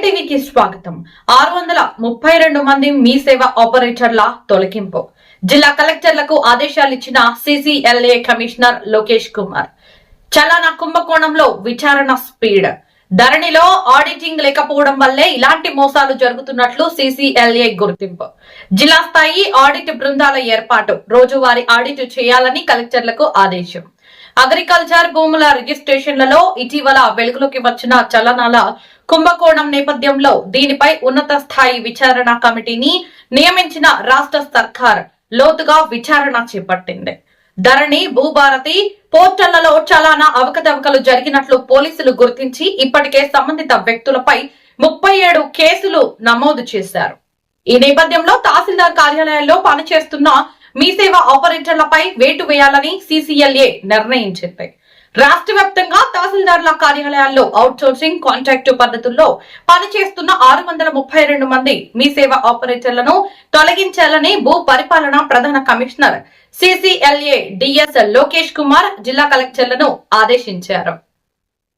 కి స్వాగతం. ఆరు వందల ముప్పై రెండు మంది మీ సేవ ఆపరేటర్ల తొలగింపు. జిల్లా కలెక్టర్లకు ఆదేశాలు ఇచ్చిన సిసిఎల్ఏ కమిషనర్ లోకేష్ కుమార్. చలానా కుంభకోణంలో విచారణ స్పీడ్. ధరణిలో ఆడిటింగ్ లేకపోవడం వల్లే ఇలాంటి మోసాలు జరుగుతున్నట్లు సిసిఎల్ఏ గుర్తింపు. జిల్లా స్థాయి ఆడిట్ బృందాల ఏర్పాటు రోజువారీ ఆడిట్ చేయాలని కలెక్టర్లకు ఆదేశం. అగ్రికల్చర్ భూముల రిజిస్ట్రేషన్లలో ఇటీవల వెలుగులోకి వచ్చిన చలనాల కుంభకోణం నేపథ్యంలో దీనిపై ఉన్నత స్థాయి విచారణ కమిటీని నియమించిన రాష్ట్ర సర్కార్ లోతుగా విచారణ చేపట్టింది. ధరణి భూభారతి పోర్టళ్ళలో చలానా అవకతవకలు జరిగినట్లు పోలీసులు గుర్తించి ఇప్పటికే సంబంధిత వ్యక్తులపై ముప్పై ఏడు కేసులు నమోదు చేశారు. ఈ నేపథ్యంలో తహసీల్దార్ కార్యాలయాల్లో పనిచేస్తున్న మీ సేవ ఆపరేటర్లపై వేటు వేయాలని సిసిఎల్ఏ నిర్ణయించింది. రాష్ట్ర వ్యాప్తంగా తహసీల్దార్ల కార్యాలయాల్లో అవుట్ సోర్సింగ్ పద్ధతుల్లో పనిచేస్తున్న ఆరు వందల ముప్పై రెండు మంది మీ సేవ ఆపరేటర్లను తొలగించాలని భూ పరిపాలన ప్రధాన commissioner CCLA DS Lokesh Kumar జిల్లా కలెక్టర్లను ఆదేశించారు.